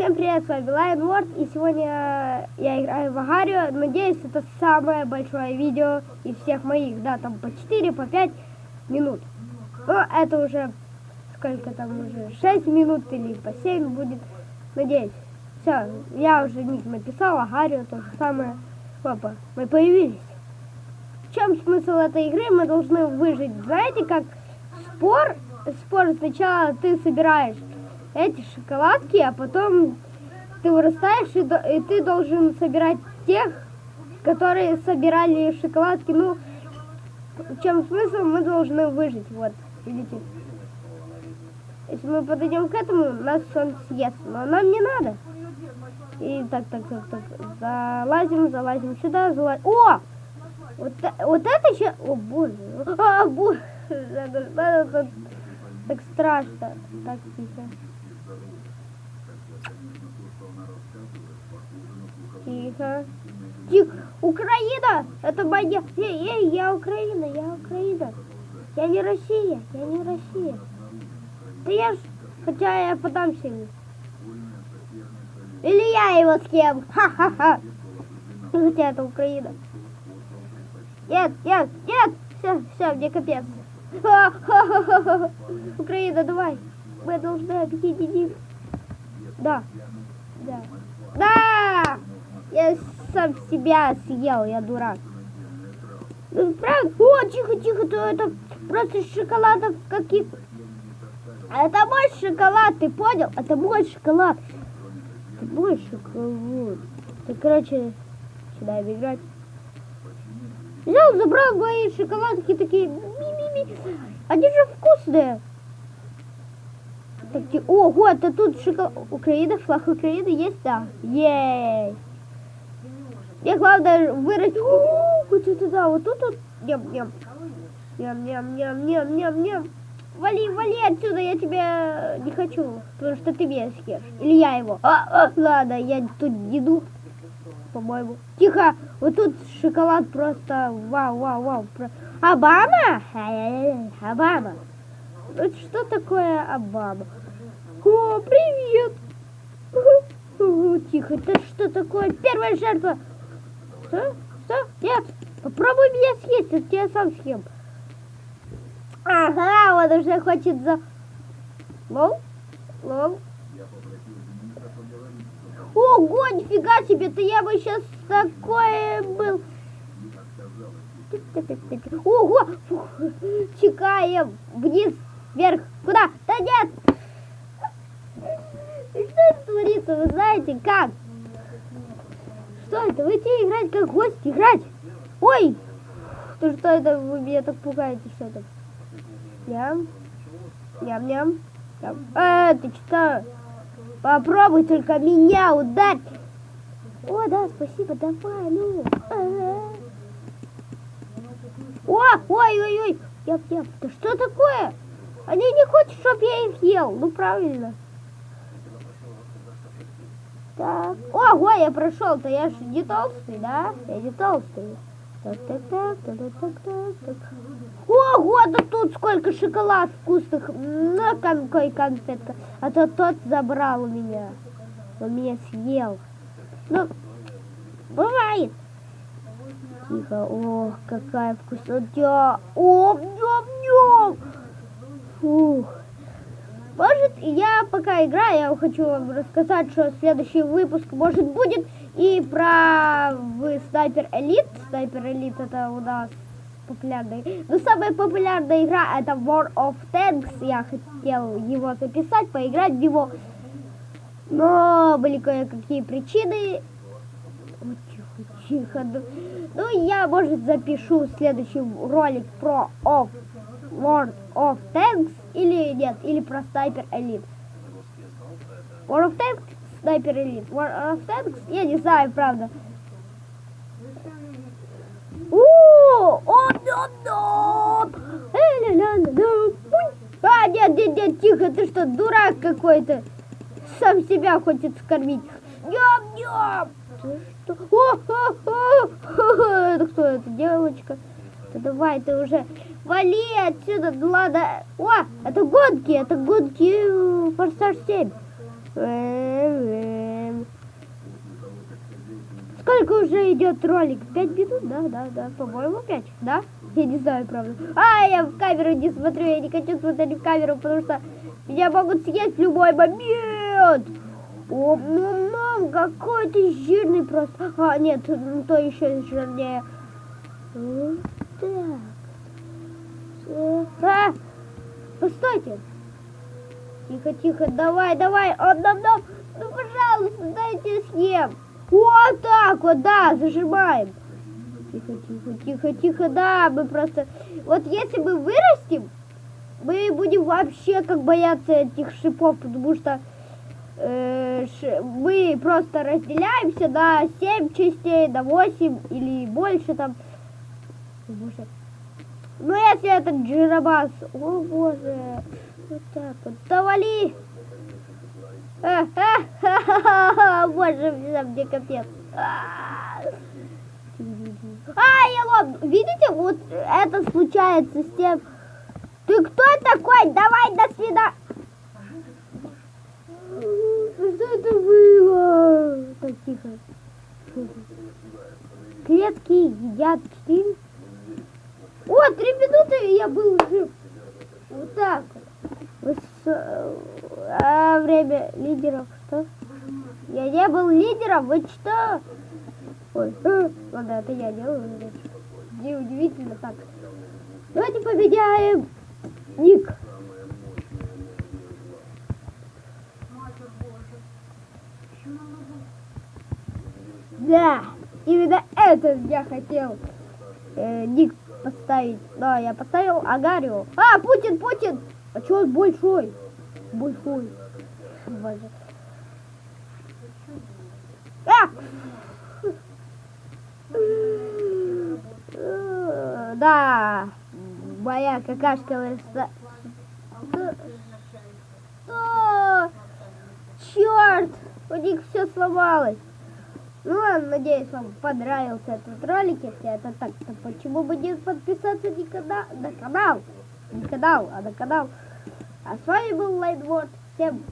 Всем привет, с вами Lion World, и сегодня я играю в Агарию. Надеюсь, это самое большое видео из всех моих, да, там по 4, по 5 минут. Но это уже, сколько там уже, 6 минут или по 7 будет, надеюсь. Все, я уже ник написал, Агарию, то же самое. Опа, мы появились. В чем смысл этой игры? Мы должны выжить. Знаете, как спор, спор сначала ты собираешь эти шоколадки, а потом ты вырастаешь и, и ты должен собирать тех, которые собирали шоколадки. Ну, в чем смысл? Мы должны выжить. Вот, видите. Если мы подойдем к этому, нас он съест. Но нам не надо. И так, так, так, так. Залазим, залазим сюда, залазим. О! Вот, вот это еще... О, боже. А, боже. Так страшно. Так, тихо. Тихо. Тихо. Украина! Это моя... Эй, эй, я Украина, я Украина. Я не Россия, я не Россия. Да я ж... Хотя я подамся ему. Или я его с кем? Ха-ха-ха. Хотя это Украина. Нет, нет, нет! Все, все, мне капец. Ха-ха-ха-ха. Украина, давай. Мы должны объединить. Да. Да. Да! Я сам себя съел, я дурак. Ну, правда? О, тихо, тихо, то это просто шоколадов каких... Это мой шоколад, ты понял? Это мой шоколад. Это мой шоколад. Ты, короче, сюда играть. Взял, забрал мои шоколадки такие. Ми-ми-ми. Они же вкусные. Такие, ого, это тут шоколад. Украина, флаг Украины есть, да? Ей. Мне главное вырыть. У, Вот это да, вот тут вот. Ням-ням. Ням-ням-ням-ням-ням-ням. Вали, вали отсюда, я тебя не хочу, потому что ты меня съешь. Или я его. А, а, ладно, я тут иду, по-моему. Тихо, вот тут шоколад просто вау, вау, вау. Обама? Обама. Ну что такое Обама? О, привет! Тихо, это что такое? Первая жертва! Что? Что? Нет! Попробуй меня съесть, я тебя сам съем. Ага, он уже хочет за... Лол? Лол? Ого, нифига себе, ты я бы сейчас такое был. Ого, фух, чекаем вниз, вверх, куда? Да нет! Что это творится, вы знаете, как? Что это? Вы играть как гость, играть? Ой! Ты что это, вы меня так пугаете, что это? Ням. Ням-ням. Ням. Э, ты что? Попробуй только меня ударь. О, да, спасибо, давай, ну. Ага. О, ой-ой-ой. Яп, да что такое? Они не хотят, чтобы я их ел. Ну, правильно. Так. Ого, я прошел-то, я же не толстый, да? Я не толстый. Так, так, так, так, так, так, так. Ого, да тут сколько шоколад вкусных. На какой конфетка. А то тот забрал меня. Он меня съел. Ну, бывает. Тихо. Ох, какая вкуснота. О, ням-ням. Фух. Может, я пока играю, я хочу вам рассказать, что следующий выпуск может будет и про Снайпер Элит. Снайпер Элит это у нас популярная. Но самая популярная игра это War of Tanks. Я хотел его записать, поиграть в него. Но были кое-какие причины. Тихо, тихо. Ну, ну, я, может, запишу следующий ролик про of World of Tanks или нет, или про Sniper Elite. War of Tanks, Sniper Elite. War of Tanks, я не знаю, правда. Пунь. А, нет, нет, нет, тихо, ты что, дурак какой-то? Сам себя хочет скормить. Ням, ням. Ты что? О, о, о, о, кто, это девочка? Да давай, ты уже вали отсюда, ладно. О, это гонки, это гонки э, Форсаж 7. Э, э, сколько уже идет ролик? Пять минут? Да, да, да. По-моему, пять, да? Я не знаю, правда. А, я в камеру не смотрю, я не хочу смотреть в камеру, потому что меня могут съесть в любой момент. О, ну, мам, какой ты жирный просто. А, нет, ну, то еще жирнее. Вот так. Всё. А, постойте. Тихо, тихо, давай, давай, он нам, нам, ну, пожалуйста, дайте съем. Вот так вот, да, зажимаем. Тихо, тихо, тихо, тихо, да, мы просто... Вот если мы вырастем, мы будем вообще как бояться этих шипов, потому что э, ш- мы просто разделяемся на 7 частей, на 8 или больше там. Боже. Ну, если этот джиробас, о боже, вот так вот, давали. А, а, ха-ха-ха, боже, мне, капец. А, Ай, Елон, видите, вот это случается с тем... Ты кто такой? Давай, до свидания. Что это было? Так, тихо. Клетки едят четыре. О, три минуты и я был жив. Вот так А, время лидеров. Что? Я не был лидером, вы что? Ой, ладно, это я делаю. Не удивительно так. Давайте поменяем ник. Да, именно это я хотел э, ник поставить. Да, я поставил Агарио. А, Путин, Путин! А чё он большой? Большой. Боже. А! Да, моя какашка? Черт, у них все сломалось. Ну ладно, надеюсь, вам понравился этот ролик. Если это так, то почему бы не подписаться кана- на канал? Не канал, а на канал. А с вами был Лайнворд. Всем